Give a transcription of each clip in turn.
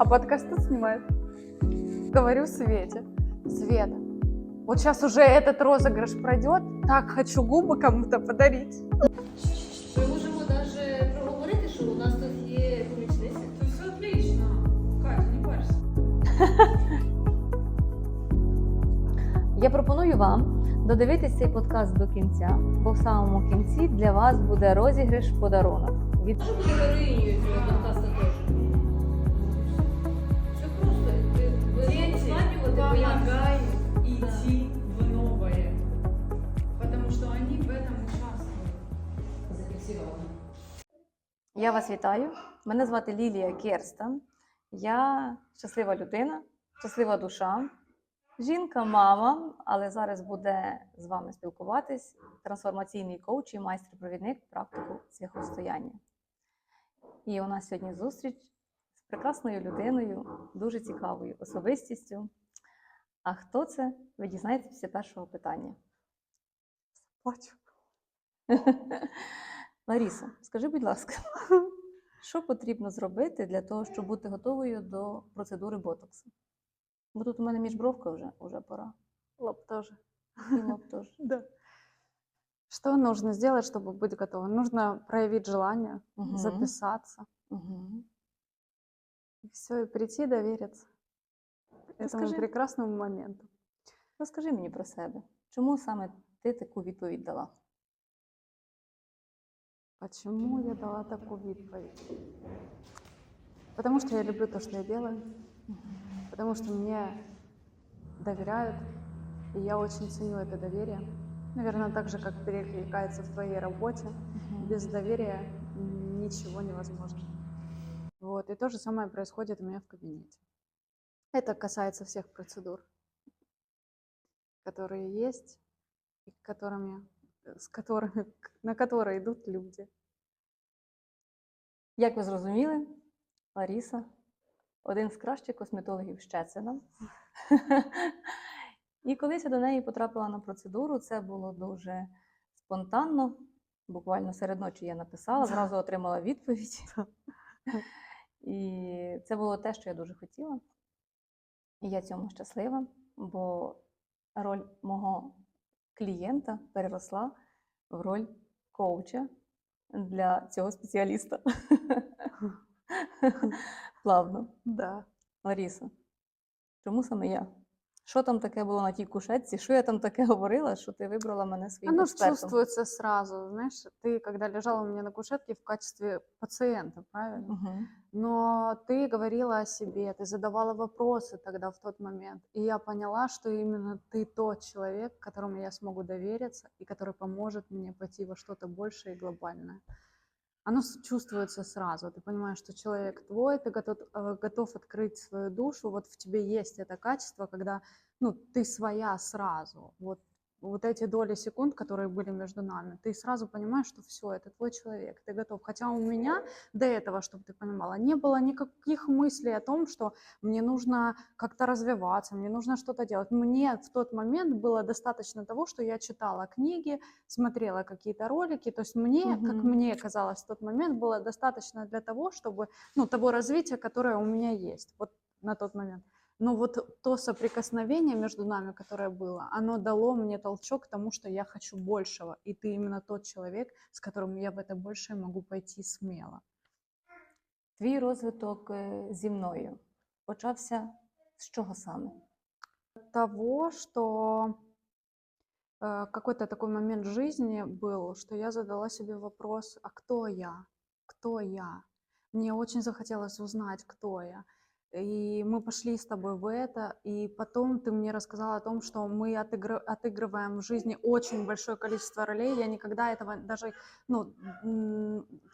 А подкаст тут снимает. Говорю Свете. Света, вот сейчас уже этот розыгрыш пройдет. Так хочу губы кому-то подарить. Ми можемо навіть проговорити, що у нас тут є помічниця. То все отлично. Катя, не парься. Я пропоную вам додивитись цей подкаст до кінця, бо в самому кінці для вас буде розіграш подарунок. Від Може бути героїнею цього подкасту Идти в новое. Потому что они в этом участвуют. зафіксировано. Я вас вітаю. Мене звати Лілія Керста. Я щаслива людина, щаслива душа, жінка, мама, але зараз буде з вами спілкуватись трансформаційний коуч і майстер-провідник практику свіхостояння. І у нас сьогодні зустріч з прекрасною людиною, дуже цікавою особистістю. А хто це? Ви дізнаєтесь після першого питання. Плачу. Ларісо, скажи, будь ласка, що потрібно зробити для того, щоб бути готовою до процедури ботоксу? Бо тут у мене міжбровка вже, вже пора. Лоб тоже. І лоб теж. Да. Что нужно сделать, чтобы быть готовым? Нужно проявить желание, Мгм. записаться. Мгм. И все, и прийти довериться этому Расскажи. прекрасному моменту. Розкажи мені про себе. Чому саме ти таку відповідь дала? Почему я дала такую відповідь? Потому что я люблю то, что я делаю. Потому что мне доверяют. И я очень ценю это доверие. Наверное, так же, как перекликается в твоей работе. Без доверия м, ничего невозможно. Вот. И то же самое происходит у меня в кабинете. Это касается всех процедур, которые есть, и которыми, э, с которыми, к- на которые идут люди. Як ви зрозуміли, Ларіса один з кращих косметологів Щецина. І колись я до неї потрапила на процедуру, це було дуже спонтанно. Буквально серед ночі я написала, зразу отримала відповідь. І це було те, що я дуже хотіла. І я цьому щаслива, бо роль мого клієнта переросла в роль коуча для цього спеціаліста. Плавно. Да. Ларіса, чому саме я? Що там таке було на тій кушетці? Що я там таке говорила, що ти вибрала мене своїм Оно ж експертом? чувствуется сразу. Знаешь, ты когда лежала у меня на кушетке в качестве пациента, правильно? Мгм. Но ты говорила о себе, ты задавала вопросы тогда в тот момент. И я поняла, что именно ты тот человек, которому я смогу довериться и который поможет мне пойти во что-то большее и глобальное. Оно чувствуется сразу. Ты понимаешь, что человек твой, ты готов, э, готов открыть свою душу. Вот в тебе есть это качество, когда ну, ты своя сразу. Вот, вот эти доли секунд, которые были между нами, ты сразу понимаешь, что все, это твой человек, ты готов. Хотя у меня до этого, чтобы ты понимала, не было никаких мыслей о том, что мне нужно как-то развиваться, мне нужно что-то делать. Мне в тот момент было достаточно того, что я читала книги, смотрела какие-то ролики. То есть мне, как Мгм. мне казалось в тот момент, было достаточно для того, чтобы, ну, того развития, которое у меня есть вот на тот момент. Но вот то соприкосновение между нами, которое было, оно дало мне толчок к тому, что я хочу большего. И ты именно тот человек, с которым я в это большее могу пойти смело. Твій розвиток е, зі мною почався з чого саме? Того, что э, какой-то такой момент жизни был, что я задала себе вопрос, а кто я? Кто я? Мне очень захотелось узнать, кто я. И мы пошли с тобой в это, и потом ты мне рассказала о том, что мы отыгры- отыгрываем в жизни очень большое количество ролей. Я никогда этого даже, ну,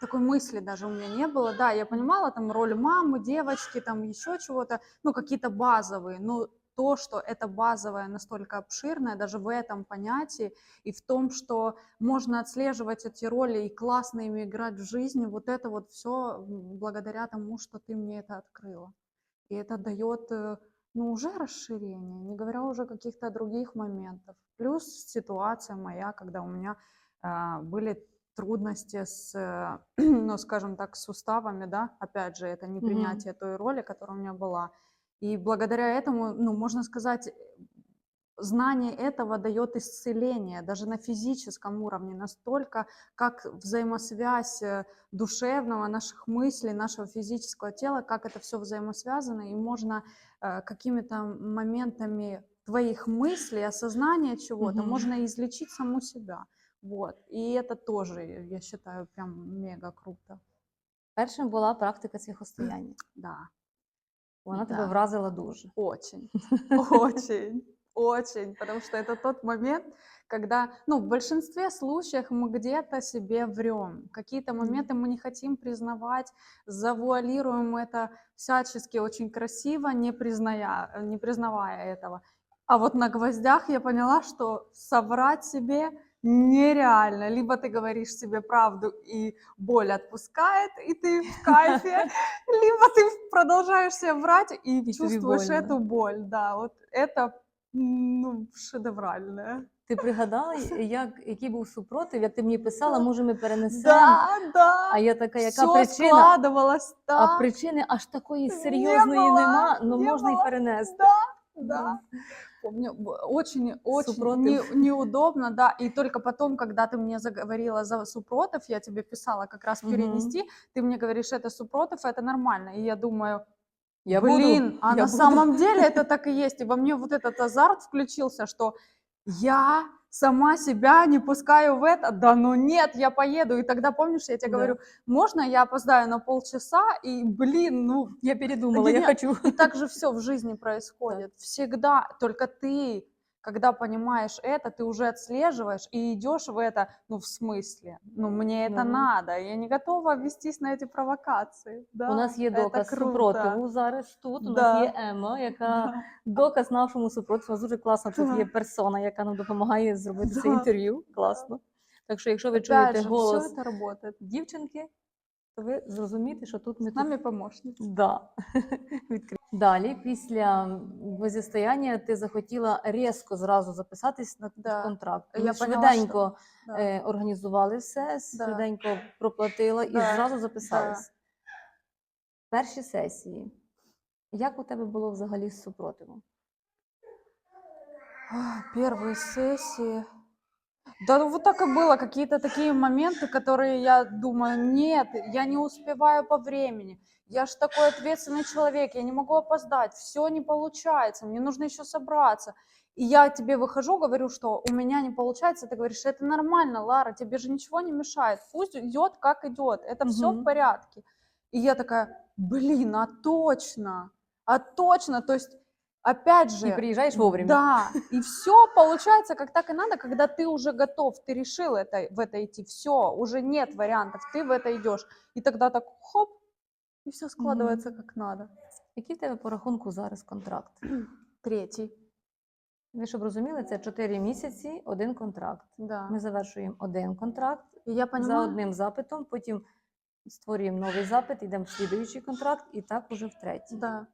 такой мысли даже у меня не было. Да, я понимала там роль мамы, девочки, там еще чего-то, ну, какие-то базовые, но то, что это базовое настолько обширное, даже в этом понятии, и в том, что можно отслеживать эти роли и классно ими играть в жизни, вот это вот все благодаря тому, что ты мне это открыла. И это дает, э, ну, уже расширение, не говоря уже о каких-то других моментов. Плюс ситуация моя, когда у меня а, были трудности с, э, ну, скажем так, с суставами, да, опять же, это не Мгм. принятие той роли, которая у меня была. И благодаря этому, ну, можно сказать, знание этого дает исцеление даже на физическом уровне, настолько, как взаимосвязь э, душевного, наших мыслей, нашего физического тела, как это все взаимосвязано, и можно э, какими-то моментами твоих мыслей, осознания чего-то, Мгм. можно излечить саму себя. Вот. И это тоже, я считаю, прям мега круто. Першим була практика свіхостояння. Да, Вона тебе Да. вразила дуже. очень, очень, очень, потому что это тот момент, когда, ну, в большинстве случаев мы где-то себе врем, какие-то моменты мы не хотим признавать, завуалируем это всячески очень красиво, не, призная, не признавая этого. А вот на гвоздях я поняла, что соврать себе нереально. Либо ты говоришь себе правду, и боль отпускает, и ты в кайфе, либо ты продолжаешь себе врать и чувствуешь эту боль. Да, вот это ну, шедевральное. Ти пригадала, як, який був супротив, як ти мені писала, може ми перенесемо. Да, да. А я така, яка Всё причина? складывалось А так. причини аж такої Не серйозної було, нема, але не можна було. і перенести. Да, да. Помню, б- очень, очень Супротив. не- неудобно, да. И только потом, когда ты мне заговорила за супротив, я тебе писала как раз Мгм. перенести, ты мне говоришь, это супротив, это нормально. И я думаю, я буду, Блин, а я на буду. самом деле это так и есть. И во мне вот этот азарт включился, что я сама себя не пускаю в это. Да ну нет, я поеду. И тогда, помнишь, я тебе Да. говорю, можно я опоздаю на полчаса? И, блин, ну, Я передумала, я Геня- хочу. и так же все в жизни происходит. Всегда. Только ты, когда понимаешь это, ты уже отслеживаешь и идешь в это, ну, в смысле, ну, мне это Ну. надо. Я не готова вестись на эти провокации. Да, У нас є это доказ круто. супротиву зараз тут. У Да. нас є Ема, яка Да. доказ нашому супротиву. У нас дуже класна тут Да. є персона, яка нам допомагає зробити це Да. інтерв'ю. Класно. Так що, якщо ви Опять чуєте же, голос все это работает. дівчинки, то ви зрозумієте, що тут ми С нами помощница. Да. Відкрив. Далі, після возістояння, ти захотіла різко зразу записатись на Да. контракт. Я Ми поняла, швиденько Да. е, організували все, Да. швиденько проплатила і Да, зразу записались. Перші сесії. Як у тебе було взагалі з супротивом? А, Первые сессии. Да ну вот так и было, какие-то такие моменты, которые я думаю, нет, я не успеваю по времени. Я ж такой ответственный человек, я не могу опоздать, все не получается, мне нужно еще собраться. И я тебе выхожу, говорю, что у меня не получается, ты говоришь, это нормально, Лара, тебе же ничего не мешает, пусть идет как идет, это все Мгм. в порядке. И я такая, блин, а точно, а точно, то есть, опять же, І приїжджаєш вовремя. да, и все получается как так и надо, когда ты уже готов, ты решил это, в это идти, все, уже нет вариантов, ты в это идешь. И тогда так хоп, и все складывается как надо. Який в тебе по рахунку зараз контракт? Третий, Ви щоб розуміли, це 4 місяці, один контракт. да. Ми завершуємо один контракт И я за понимаю, одним запитом, потім створюємо новий запит, йдемо в слідуючий контракт, і так уже в третій. да,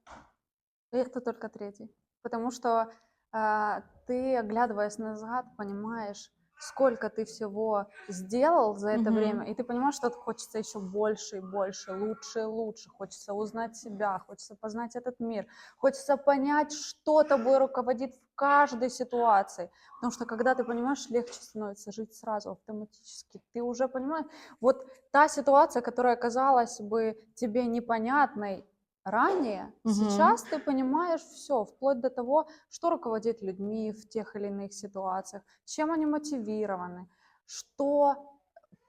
и это только третий, потому что а, ты, оглядываясь назад, понимаешь, сколько ты всего сделал за это Мгм. время, и ты понимаешь, что хочется еще больше и больше, лучше и лучше, хочется узнать себя, хочется познать этот мир, хочется понять, что тобой руководит в каждой ситуации, потому что когда ты понимаешь, легче становится жить сразу автоматически, ты уже понимаешь, вот та ситуация, которая казалась бы тебе непонятной ранее, Мгм. сейчас ты понимаешь все, вплоть до того, что руководит людьми в тех или иных ситуациях, чем они мотивированы, что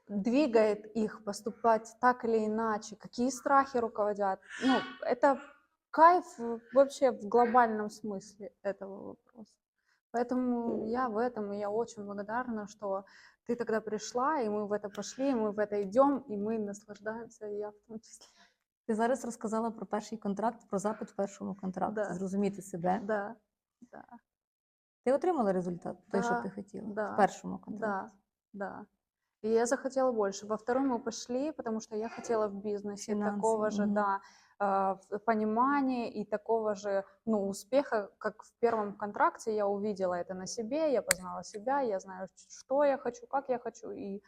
двигает их поступать так или иначе, какие страхи руководят. Ну, это кайф вообще в глобальном смысле этого вопроса. Поэтому я в этом, и я очень благодарна, что ты тогда пришла, и мы в это пошли, и мы в это идем, и мы наслаждаемся, и я в том числе. Ти зараз розказала про перший контракт, про запит в першому контракті, Да. зрозуміти себе. Да, да. Ти отримала результат, той, що Да, ти хотіла да, в першому контракті. Да, да. И я захотела больше. Во второй мы пошли, потому что я хотела в бизнесе Финансы, такого же, мгм. да, а, в- понимания и такого же, ну, успеха, как в первом контракте я увидела это на себе, я познала себя, я знаю, ч- что я хочу, как я хочу, и э,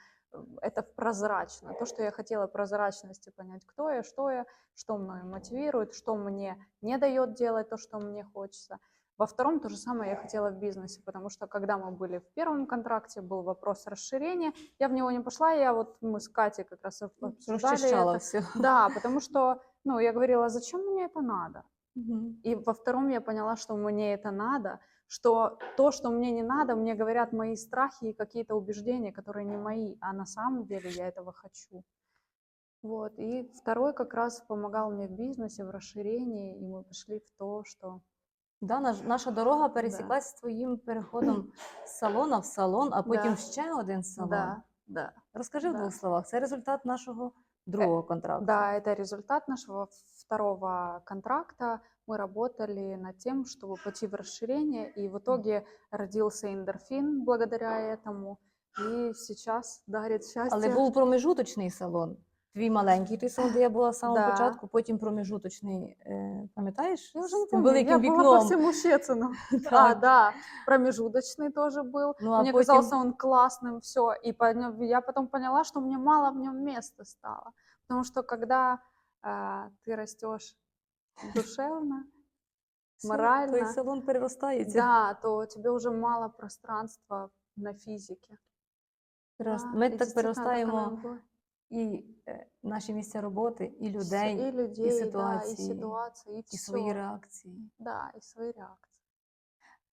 это прозрачно. То, что я хотела прозрачности понять, кто я, что я, что мною мотивирует, что мне не дает делать то, что мне хочется. Во втором то же самое я хотела в бизнесе, потому что когда мы были в первом контракте, был вопрос расширения, я в него не пошла, я вот мы с Катей как раз об- обсуждали это. все. Да, потому что, ну, я говорила, зачем мне это надо? И во втором я поняла, что мне это надо, что то, что мне не надо, мне говорят мои страхи и какие-то убеждения, которые не мои, а на самом деле я этого хочу. Вот. И второй как раз помогал мне в бизнесе, в расширении, и мы пришли в то, что Да, наш, наша дорога пересіклась з твоїм переходом з салона в салон, а потім Да. ще один салон. да, да. Розкажи в Да. двох словах. Це результат нашого другого контракту. Да, это результат нашего второго контракта. Мы работали над тем, чтобы пойти в расширение, и в итоге родился эндорфин благодаря этому. И сейчас дарит счастье. Але був промежуточний салон. Твій маленький той салон, де я була з самого Да. початку, потім промежуточний, е, пам'ятаєш? Я з уже не тим помню, великим я была по вікном. всему Щецину. А, Так. да, промежуточный тоже был. Ну, а Мне потім казался он классным, все. И поня- я потом поняла, что мне мало в нем места стало. Потому что когда а, ты растешь душевно, все, морально. той салон переростається. да, то тебе уже мало пространства на физике. Перерос- Да, Ми и так действительно, переростаємо оно и было. і е, наші місця роботи, і Всё, людей, и людей, да, и ситуации, ситуации, и, і свої всё. реакції. Да, и свои реакции.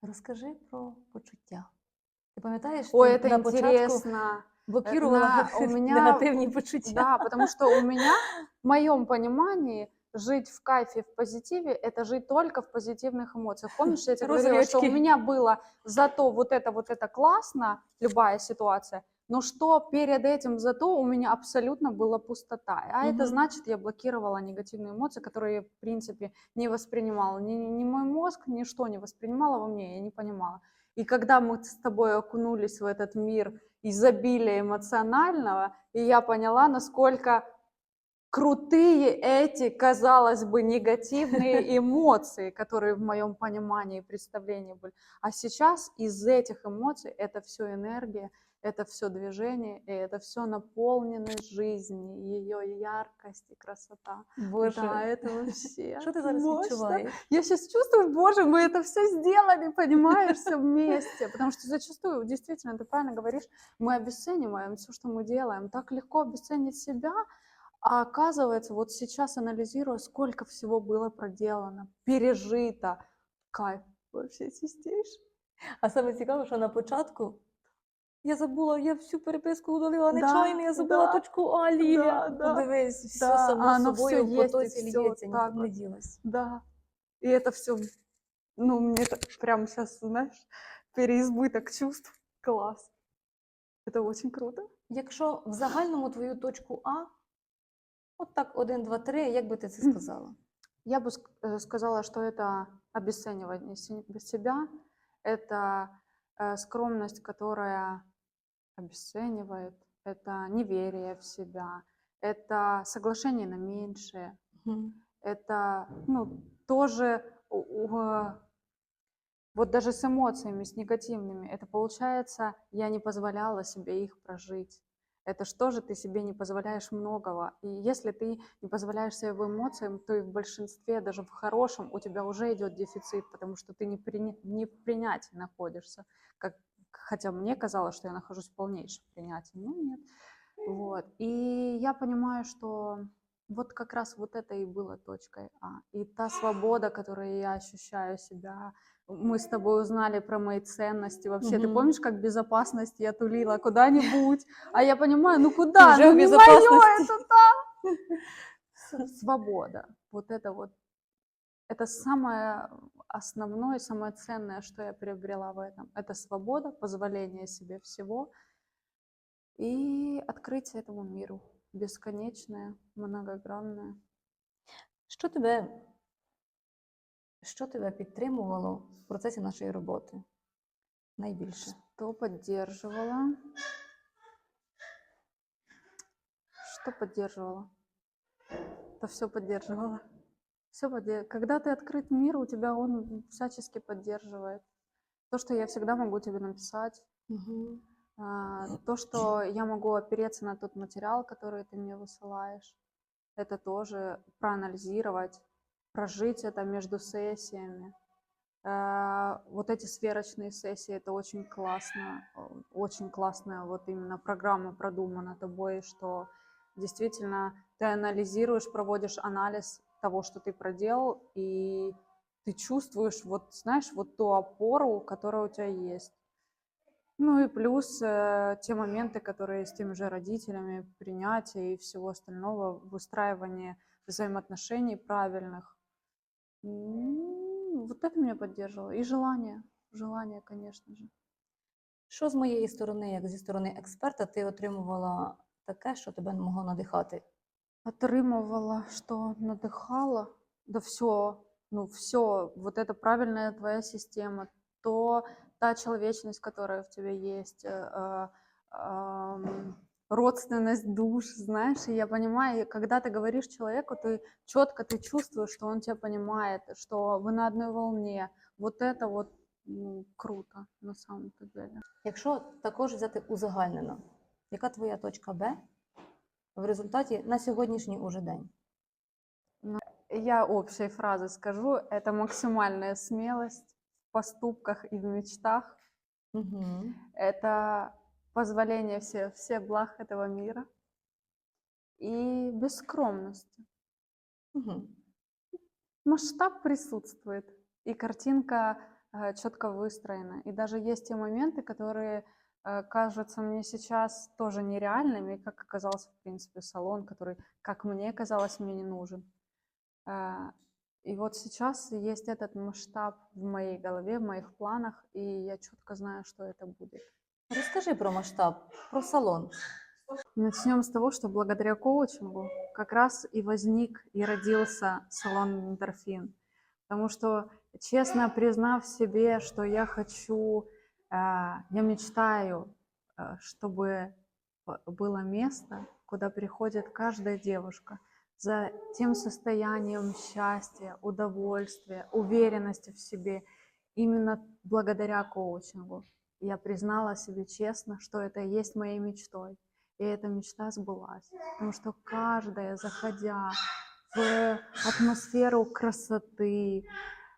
Розкажи про почуття. Ти пам'ятаєш, Ой, ти это на початку интересно. блокувала на- у меня- негативні почуття. Да, потому что у меня, в моем понимании, жить в кайфе, в позитиве, это жить только в позитивных эмоциях. Помнишь, я тебе говорила, что у Розовые очки. меня было зато вот это, вот это классно, любая ситуация, но что перед этим зато у меня абсолютно была пустота. А это Мгм. значит, я блокировала негативные эмоции, которые, я, в принципе, не воспринимала. Ни, ни мой мозг, ничто не воспринимало во мне, я не понимала. И когда мы с тобой окунулись в этот мир изобилия эмоционального, и я поняла, насколько крутые эти, казалось бы, негативные эмоции, которые в моем понимании и представлении были. А сейчас из этих эмоций это все энергия, это все движение, и это все наполненность жизни, ее яркость и красота. Боже, Да, это вообще що ти зараз мощно. відчуваєш? Я сейчас чувствую, боже, мы это все сделали, понимаешь, все вместе. Потому что зачастую, действительно, ты правильно говоришь, мы обесцениваем все, что мы делаем. Так легко обесценить себя, а оказывается, вот сейчас анализируя, сколько всего было проделано, пережито. Кайф вообще чистейший. А саме цікаве, що на початку я забула, я всю переписку удалила Да, нечайно, я забула да, точку А, Лілія. да, да, Подивись, все да, само а оно собою всё в есть, потоці і всё ліється, так нікуди не от. ділась. Да. И это все, ну, мне так прямо сейчас, знаешь, переизбыток чувств. Класс. Это очень круто. Якщо в загальному твою точку А, от так, один, два, три, як би ти це Мгм. сказала? Я бы ск- э, сказала, что это обесценивание се- себя, это э, скромность, которая обесценивает, это неверие в себя, это соглашение на меньшее, Мгм. это ну, тоже э, вот даже с эмоциями, с негативными, это получается, я не позволяла себе их прожить. Это что же ты себе не позволяешь многого. И если ты не позволяешь себе в эмоциям, то и в большинстве, даже в хорошем, у тебя уже идет дефицит, потому что ты не, приня- не в принятии находишься. Как, хотя мне казалось, что я нахожусь в полнейшем принятии. Ну нет. Вот. И я понимаю, что вот как раз вот это и было точкой А. И та свобода, которую я ощущаю себя. Мы с тобой узнали про мои ценности. Вообще, ты Мгм. помнишь, как безопасность я тулила куда-нибудь? А я понимаю, ну куда? Уже ну не безопасности. это там. Свобода. Вот это вот. Это самое основное, самое ценное, что я приобрела в этом. Это свобода, позволение себе всего и открытие этому миру. Бесконечное, многогранное. Що тебе, що тебе підтримувало в процесі нашої роботи? Найбільше. Что поддерживала? Что поддерживала? Это все поддерживала. Все Когда ты открыт миру, у тебя он всячески поддерживает. То, что я всегда могу тебе написать. А, То, что я могу опереться на тот материал, который ты мне высылаешь, это тоже проанализировать, прожить это между сессиями. Э, Вот эти сверочные сессии, это очень классно, очень классная вот именно программа продумана тобой, что действительно ты анализируешь, проводишь анализ того, что ты проделал, и ты чувствуешь, вот знаешь, вот ту опору, которая у тебя есть. Ну и плюс э, те моменты, которые с теми же родителями, принятие и всего остального, выстраивание взаимоотношений правильных. М, Вот это меня поддерживало. И желание, желание, конечно же. Що з моєї сторони, як зі сторони експерта, ти отримувала таке, що тебе могло надихати? Отримувала, что надыхало, да все, ну все, вот это правильная твоя система, то та человечность, которая в тебе есть, э, э, родственность душ, знаешь, и я понимаю, и когда ты говоришь человеку, ты четко ты чувствуешь, что он тебя понимает, что вы на одной волне. Вот это вот ну, круто на самом-то деле. Якщо також взяти узагальнено, яка твоя точка Б в результаті на сьогоднішній уже день? Я общей фразы скажу, это максимальная смелость в поступках и в мечтах. Угу. Это позволение все, всех благ этого мира и без скромности. Угу. Масштаб присутствует, и картинка четко выстроена. И даже есть те моменты, которые э, кажутся мне сейчас тоже нереальными, как оказался, в принципе, салон, который, как мне казалось, мне не нужен. А, И вот сейчас есть этот масштаб в моей голове, в моих планах, и я четко знаю, что это будет. Розкажи про масштаб, про салон. Начнем с того, что благодаря коучингу как раз и возник и родился салон Эндорфин. Потому что, честно признав себе, что я хочу, я мечтаю, а, чтобы было место, куда приходит каждая девушка за тем состоянием счастья, удовольствия, уверенности в себе, именно благодаря коучингу. Я признала себе честно, что это и есть моей мечтой. И эта мечта сбылась. Потому что каждая, заходя в атмосферу красоты,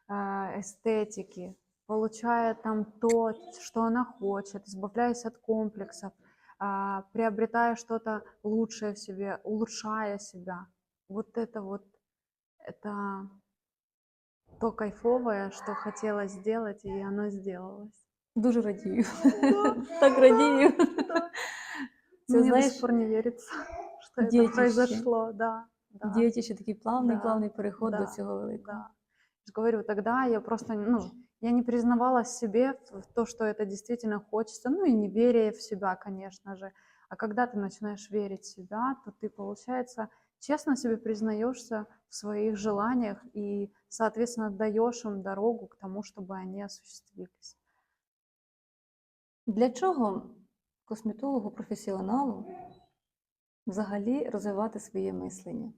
э, эстетики, получая там то, что она хочет, избавляясь от комплексов, а, приобретая что-то лучшее в себе, улучшая себя. Вот это вот, это то кайфовое, что хотелось сделать, и оно сделалось. Дуже радію. так радію. Це, Мне знаєш, до сих пор не верится, что это детище. произошло, да. да. Дієті ще такий плавний, Да, плавний переход до да, цього великого. Да. Я же говорю, тогда я просто, ну, я не признавала себе в в то, что это действительно хочется, ну и не веря в себя, конечно же. А когда ты начинаешь верить в себя, то ты, получается, честно себе признаешься в своих желаниях и, соответственно, даешь им дорогу к тому, чтобы они осуществились. Для чого косметологу професіоналу взагалі розвивати своє мислення?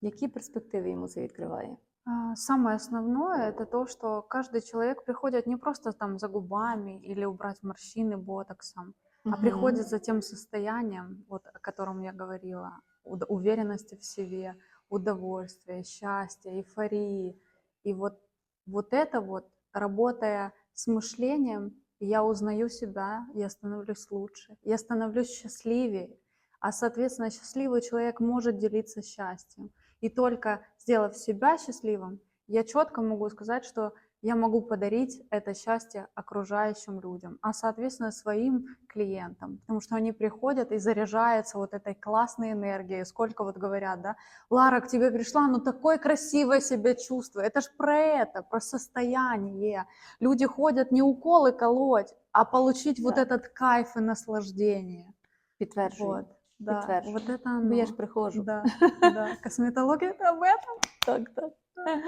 Які перспективи йому це відкриває? А, Самое основное это то, что каждый человек приходит не просто там за губами или убрать морщины ботоксом, а Мгм. приходит за тем состоянием, вот, о котором я говорила, уверенности в себе, удовольствия, счастья, эйфории. И вот, вот это вот, работая с мышлением, я узнаю себя, я становлюсь лучше, я становлюсь счастливее. А, соответственно, счастливый человек может делиться счастьем. И только сделав себя счастливым, я четко могу сказать, что я могу подарить это счастье окружающим людям, а соответственно своим клиентам, потому что они приходят и заряжаются вот этой классной энергией. Сколько вот говорят, да, Лара, к тебе пришла, ну такой красивое себя чувство. Это ж про это, про состояние. Люди ходят не уколы колоть, а получить вот Да. этот кайф и наслаждение. Підтверджую. Вот, да, Підтверджую. вот это Бо я оно. ж приходжу. Да, да. Косметология это об этом. Так, так.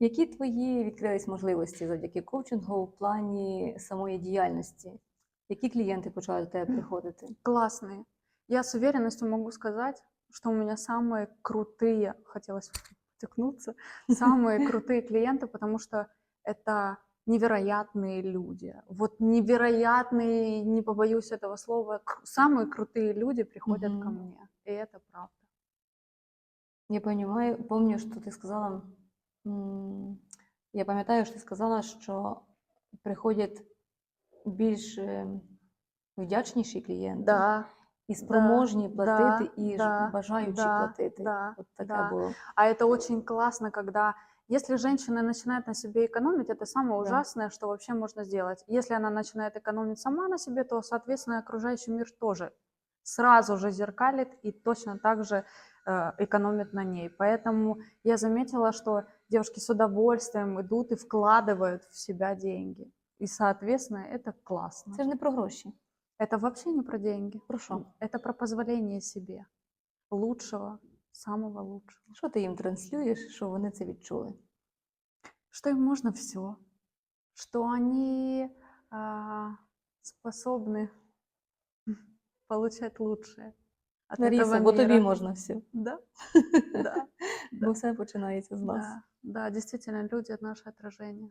Які твої відкрились можливості завдяки коучингу в плані самої діяльності? Які клієнти почали до тебе приходити? Классные. Я с уверенностью могу сказать, что у меня самые крутые, хотелось втекнуться, самые крутые клиенты, потому что это невероятные люди. Вот невероятные, не побоюсь этого слова, к- самые крутые люди приходят ко Мгм. мне. И это правда. Я понимаю, помню, що ти сказала. м, Я пам'ятаю, що ти сказала, що приходять більш е, вдячніші клієнти Да, і спроможні да, платити, і ж да, бажаючі да, платити. да, От таке да. було. А это очень классно, когда если женщина начинает на себе экономить, это самое Да. ужасное, что вообще можно сделать. Если она начинает экономить сама на себе, то, соответственно, окружающий мир тоже сразу же зеркалит и точно так же э, экономит на ней. Поэтому я заметила, что девушки с удовольствием идут и вкладывают в себя деньги. И, соответственно, это классно. Це ж не про гроші. Это вообще не про деньги. Про? Это про позволение себе лучшего, самого лучшего. Що ти їм транслюєш, що вони це відчули? что им можно все, что они а, способны получать лучшее от Наріса, этого бо тобі мира. можна все. Да, да, Бо все починається з нас. да, да, действительно, люди это наше отражение.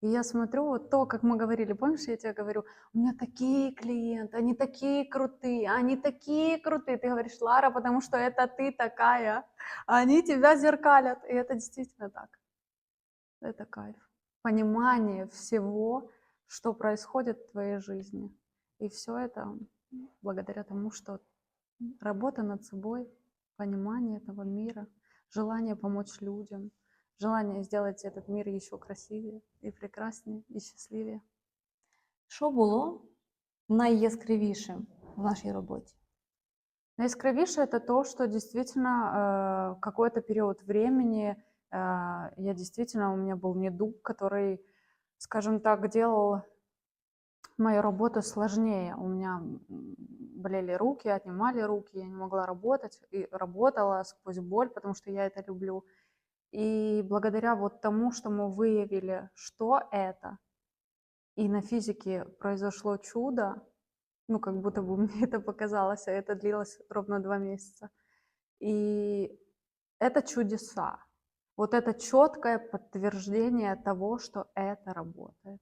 И я смотрю, вот то, как мы говорили, помнишь, я тебе говорю, у меня такие клиенты, они такие крутые, они такие крутые. Ты говоришь, Лара, потому что это ты такая, а они тебя зеркалят. И это действительно так. Это кайф. Понимание всего, что происходит в твоей жизни. И все это благодаря тому, что работа над собой, понимание этого мира, желание помочь людям, желание сделать этот мир еще красивее и прекраснее и счастливее. Що було найяскравішим в нашій роботі? Наискравейшее это то, что действительно э, какой-то период времени э, я действительно, у меня был недуг, который, скажем так, делал мою работу сложнее. У меня м, болели руки, отнимали руки, я не могла работать, и работала сквозь боль, потому что я это люблю. И благодаря вот тому, что мы выявили, что это, и на физике произошло чудо, ну, как будто бы мне это показалось, а это длилось ровно два месяца. И это чудеса. Вот это четкое подтверждение того, что это работает.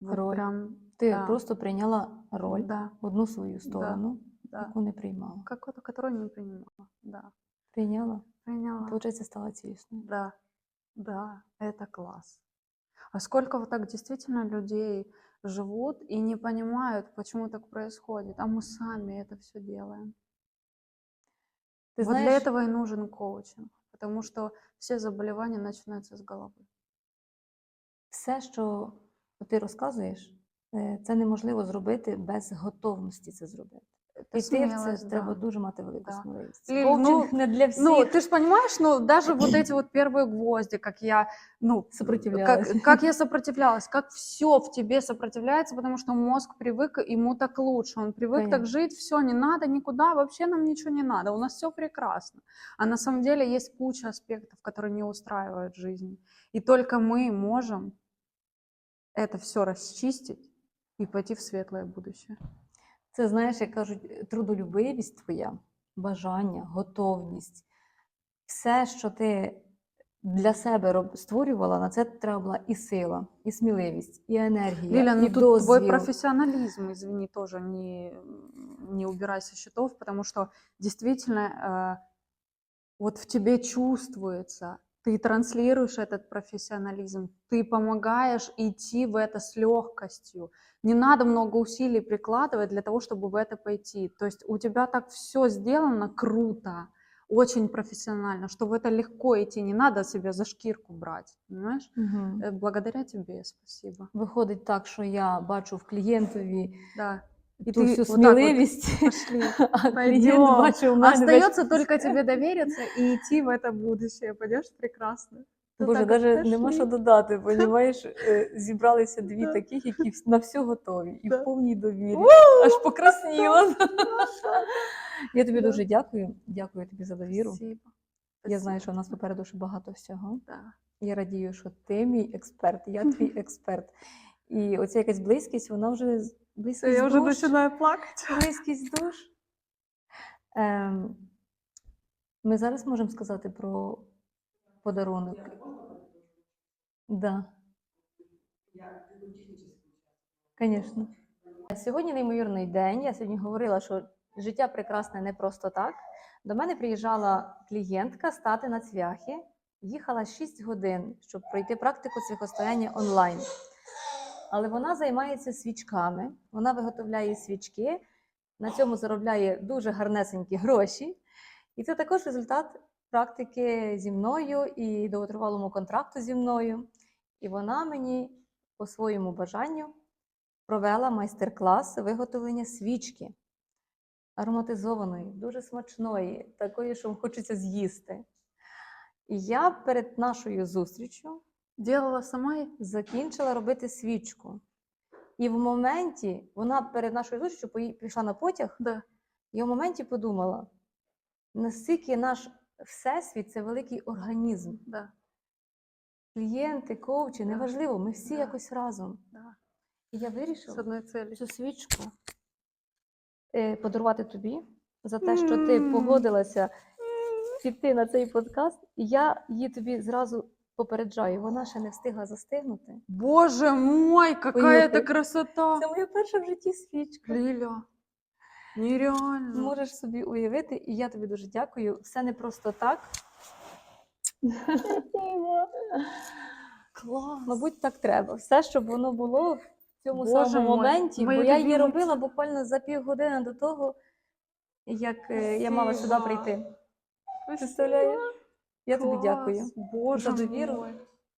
Вот Роль. прям, Ти да, просто прийняла роль да, в одну свою сторону, да, яку не приймала. какую-то, которую не принимала, да, Прийняла, приняла. виходить, стала цілісною. Да, да, это класс. А сколько вот так действительно людей живут и не понимают, почему так происходит, а мы сами это все делаем. Ти вот для знаєш, этого и нужен коучинг, потому что все заболевания начинаются с головы. все, що ти розказуєш, е, це неможливо зробити без готовності це зробити. Это Піти в це смелость, треба да. дуже мати велику Да. сміливість. Ліль, Коучинг ну, не для всіх. Ну, ты же понимаешь, ну, даже вот эти вот первые гвозди, как я, ну, Сопротивлялась. Как, как я сопротивлялась, как все в тебе сопротивляется, потому что мозг привык, ему так лучше, он привык так Понятно. жить, все, не надо никуда, вообще нам ничего не надо, у нас все прекрасно. А на самом деле есть куча аспектов, которые не устраивают жизнь. И только мы можем это все расчистить и пойти в светлое будущее. Це, знаєш, як кажуть, трудолюбивість твоя, бажання, готовність. Все, що ти для себе створювала, на це треба була і сила, і сміливість, і енергія, Лиля, і ну тут твой дозвіл. профессионализм, извини, тоже не, не убирай со счетов, потому что действительно э, вот в тебе чувствуется, ты транслируешь этот профессионализм, ты помогаешь идти в это с легкостью. Не надо много усилий прикладывать для того, чтобы в это пойти. То есть у тебя так все сделано круто, очень профессионально, что в это легко идти, не надо себя за шкирку брать, понимаешь? Мгм. Э, Благодаря тебе, спасибо. Виходить так, що я бачу в клієнтові Да. И ту ты всю вот вот а Пойдем. Остается только тебе довериться и идти в это будущее. Пойдешь прекрасно. То Боже, навіть нема що додати, Е, зібралися дві таких, які на все готові і в повній довірі. Аж покрасніла. Я тобі дуже дякую. Дякую тобі за довіру. Я знаю, що у нас попереду ще багато всього. Я радію, що ти мій експерт, я твій експерт. І оця якась близькість, вона вже близькість Я уже душ, начинаю плакать. близькість душ. Ем, ми зараз можемо сказати про подарунок. Да. Звісно. Сьогодні неймовірний день. Я сьогодні говорила, що життя прекрасне не просто так. До мене приїжджала клієнтка стати на цвяхи. Їхала 6 годин, щоб пройти практику цвяхостояння онлайн. Але вона займається свічками, вона виготовляє свічки, на цьому заробляє дуже гарнесенькі гроші. І це також результат практики зі мною і довготривалому контракту зі мною. І вона мені по своєму бажанню провела майстер-клас виготовлення свічки ароматизованої, дуже смачної, такої, що хочеться з'їсти. І я перед нашою зустрічю Делала сама и закінчила робити свічку. І в моменті вона перед нашою зустрічю пішла на потяг, Да. я в моменті подумала, наскільки наш всесвіт це великий організм. Да. Клієнти, коучі, Да. неважливо, ми всі Да. якось разом. Да. І я вирішила цю свічку е, подарувати тобі за те, що ти погодилася піти на цей подкаст. І я її тобі зразу попереджаю, вона ще не встигла застигнути. Боже мой, какая Поехали. это красота! Це моя перша в житті свічка. Лиля, нереально. Можеш собі уявити, і я тобі дуже дякую. Все не просто так. Класс. Мабуть, так треба. Все, щоб воно було в цьому Боже самому мой, моменті, бо я її робила буквально за півгодини до того, як е, я мала сюди прийти. Представляєш? Я тобі дякую Класс. Боже за довіру. мой.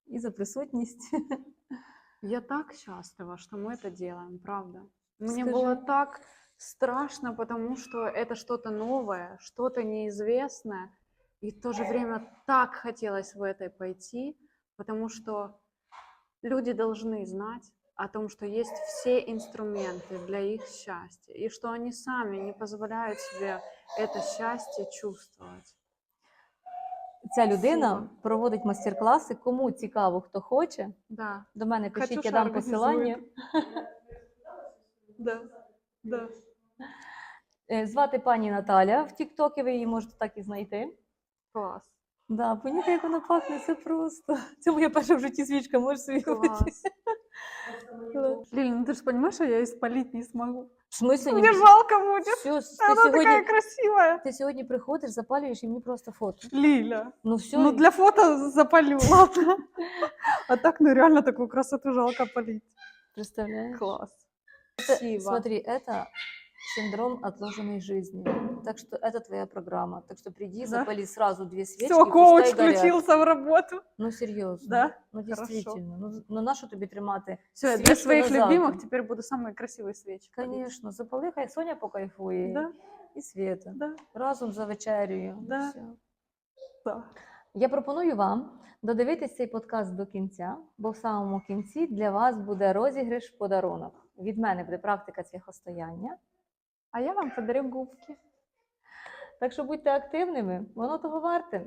і за присутність. Я так счастлива, что мы это делаем, правда. Мне Скажи. было так страшно, потому что это что-то новое, что-то неизвестное. И в то же время так хотелось в это пойти, потому что люди должны знать о том, что есть все инструменты для их счастья, и что они сами не позволяют себе это счастье чувствовать. Ця людина Спасибо. проводить майстер-класи. Кому цікаво, хто хоче, Да, до мене пишіть, я дам посилання. да, да. Е, Звати пані Наталя в Тіктокі, ви її можете так і знайти. Класс. Да, понюхай, як вона пахне, це просто. Це моя перша в житті свічка, можеш собі купити. Класс. Лиль, ну ты же понимаешь, что я испалить не смогу. В смислі, Мне ні? жалко будет. Всё, ти, Она такая сьогодні, красивая. ти сьогодні приходиш, запалюєш і мені просто фото. Лиля. Ну все, Ну для фото запалю, ладно. А так, ну реально такую красоту жалко полить. представляєш? Класс. Это- Спасибо. Смотри, это синдром отложенной жизни. Так что это твоя программа. Так что приди, Да? запали сразу две свечки. Все, коуч пускай горят. включился в работу. Ну серйозно. Да? Ну Хорошо. действительно. Ну, ну на що тобі тримати? Все, я для свічку своих назад? любимых теперь буду самые красивые свечи. палить. Конечно, запали, хай Соня покайфує. Да, І Света. да, Разом за вечерею. і Да. всьо. да. Я пропоную вам додивитись цей подкаст до кінця, бо в самому кінці для вас буде розіграш подарунок. Від мене буде практика цвяхостояння. А я вам подарю губки. Так що будьте активними, воно того варте.